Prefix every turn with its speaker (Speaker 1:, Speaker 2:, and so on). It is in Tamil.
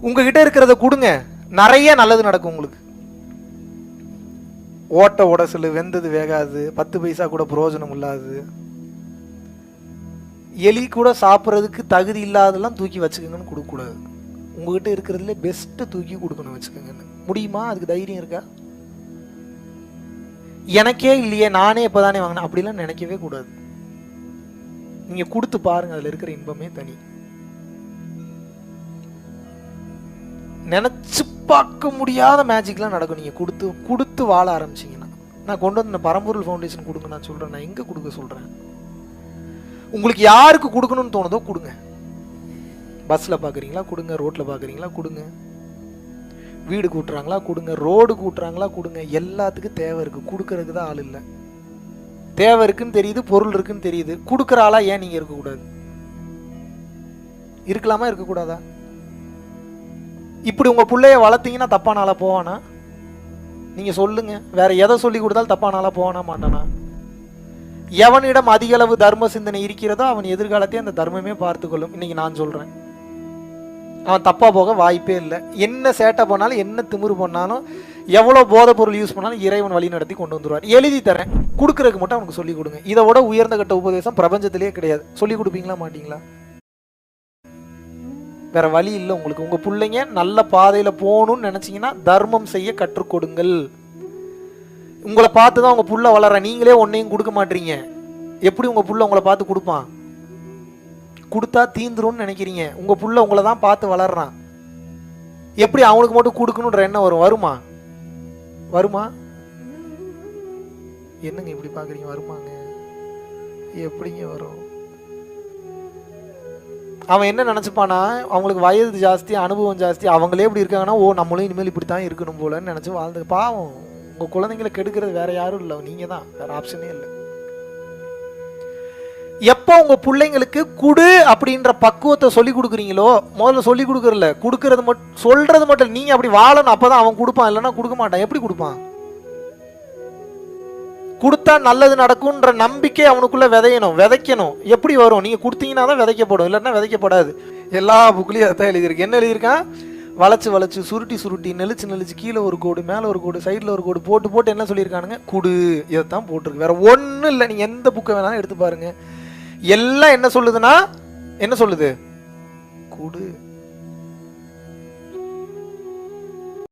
Speaker 1: உங்ககிட்ட இருக்கிறத கொடுங்க. நிறைய நல்லது நடக்கும் உங்களுக்கு. ஓட்ட உடசல் வெந்தது வேகாது பத்து பைசா கூட பிரயோஜனம் இல்லாது. எலி கூட சாப்பிட்றதுக்கு தகுதி இல்லாதெல்லாம் தூக்கி வச்சுக்கோங்கன்னு கொடுக்கக்கூடாது. உங்ககிட்ட இருக்கிறதுல பெஸ்ட்டு தூக்கி கொடுக்கணும் வச்சுக்கோங்கன்னு. முடியுமா? அதுக்கு தைரியம் இருக்கா? எனக்கே இல்லையே நானே இப்போ தானே வாங்கினேன். அப்படிலாம் நினைக்கவே கூடாது. நீங்கள் கொடுத்து பாருங்க அதில் இருக்கிற இன்பமே தனி. நினச்சி பார்க்க முடியாத மேஜிக்லாம் நடக்கும். நீங்கள் கொடுத்து கொடுத்து வாழ ஆரம்பிச்சிங்கன்னா. நான் கொண்டு வந்து இந்த பரம்பொருள் ஃபவுண்டேஷன் கொடுங்க நான் சொல்கிறேன் நான் எங்கே கொடுக்க சொல்கிறேன் உங்களுக்கு யாருக்கு கொடுக்கணும்னு தோணுதோ கொடுங்க. பஸ்ஸில் பார்க்குறீங்களா கொடுங்க. ரோட்டில் பார்க்குறீங்களா கொடுங்க. வீடு கூட்டுறாங்களா? கொடுங்க. ரோடு கூட்டுறாங்களா? கொடுங்க. எல்லாத்துக்கும் தேவை இருக்குது கொடுக்கறதுக்கு தான் ஆள் இல்லை. தேவை இருக்குன்னு தெரியுது பொருள் இருக்குன்னு தெரியுது. கொடுக்குற ஆளாக ஏன் நீங்கள் இருக்கக்கூடாது? இருக்கலாமா? இருக்கக்கூடாதா? இப்படி உங்கள் பிள்ளைய வளர்த்தீங்கன்னா தப்பான ஆளா போவானா? நீங்கள் சொல்லுங்க. வேற எதை சொல்லி கொடுத்தாலும் தப்பான ஆளா போவானா மாட்டானா? எவனிடம் அதிக அளவு தர்ம சிந்தனை இருக்கிறதோ அவன் எதிர்காலத்தையும் அந்த தர்மமே பார்த்துக்கொள்ளும். இன்னைக்கு நான் சொல்கிறேன் அவன் தப்பாக போக வாய்ப்பே இல்லை. என்ன சேட்டை பண்ணாலும் என்ன திமிரு பண்ணாலும் எவ்வளோ போதைப் பொருள் யூஸ் பண்ணாலும் இறைவன் வழி நடத்தி கொண்டு வந்துடுவார் எழுதி தரேன். கொடுக்குறதுக்கு மட்டும் அவனுக்கு சொல்லி கொடுங்க. இதை விட உயர்ந்த கட்ட உபதேசம் பிரபஞ்சத்திலேயே கிடையாது. சொல்லி கொடுப்பீங்களா மாட்டீங்களா? வேற வழி இல்லை உங்களுக்கு. உங்க பிள்ளைங்க நல்ல பாதையில போகணும்னு நினைச்சீங்கன்னா தர்மம் செய்ய கற்றுக் கொடுங்கள். உங்களை பார்த்து தான் உங்க புள்ள வளர நீங்களே ஒன்னையும் கொடுக்க மாட்டீங்க. எப்படி உங்க புள்ள உங்களை பார்த்து கொடுப்பான் கொடுத்தா தீந்துரும்னு நினைக்கிறீங்க. உங்க புள்ள உங்களை தான் பார்த்து வளர்றான். எப்படி அவனுக்கு மட்டும் கொடுக்கணுன்ற எண்ணம் வரும்? வருமா? வருமா? என்னங்க இப்படி பாக்குறீங்க வருமாங்க? எப்படிங்க வரும்? அவன் என்ன நினச்சிப்பானா அவங்களுக்கு வயது ஜாஸ்தி அனுபவம் ஜாஸ்தி அவங்களே இப்படி இருக்காங்கன்னா ஓ நம்மளும் இனிமேல் இப்படி தான் இருக்கணும் போலன்னு நினச்சி வாழ்ந்து பாவம் உங்கள் குழந்தைங்களை கெடுக்கிறது வேற யாரும் இல்லை நீங்கள் தான் வேற ஆப்ஷனே இல்லை. எப்போ உங்கள் பிள்ளைங்களுக்கு குடு அப்படின்ற பக்குவத்தை சொல்லி கொடுக்குறீங்களோ முதல்ல சொல்லி கொடுக்குறல கொடுக்கறது மட்டும் சொல்கிறது மட்டும் இல்ல, அப்படி வாழணும் அப்பதான் அவன் கொடுப்பான் இல்லைன்னா கொடுக்க மாட்டான். எப்படி கொடுப்பான்? கொடுத்தா நல்லது நடக்கும்ன்ற நம்பிக்கை அவனுக்குள்ள விதையணும் விதைக்கணும். எப்படி வரும்? நீங்க கொடுத்தீங்கன்னா தான் விதைக்கப்படும் இல்லைன்னா விதைக்கப்படாது. எல்லா புக்லயும் அதான் எழுதியிருக்கு. என்ன எழுதியிருக்கான் வளைச்சு வளைச்சு சுருட்டி சுருட்டி நெளிச்சு நெளிச்சு கீழே ஒரு கோடு மேலே ஒரு கோடு சைடில் ஒரு கோடு போட்டு போட்டு என்ன சொல்லியிருக்கானுங்க? குடு. இதைத்தான் போட்டிருக்கு. வேற ஒன்றும் இல்லை. நீங்கள் எந்த புக்கை வேணாலும் எடுத்து பாருங்க. எல்லாம் என்ன சொல்லுதுன்னா? என்ன சொல்லுது? குடு.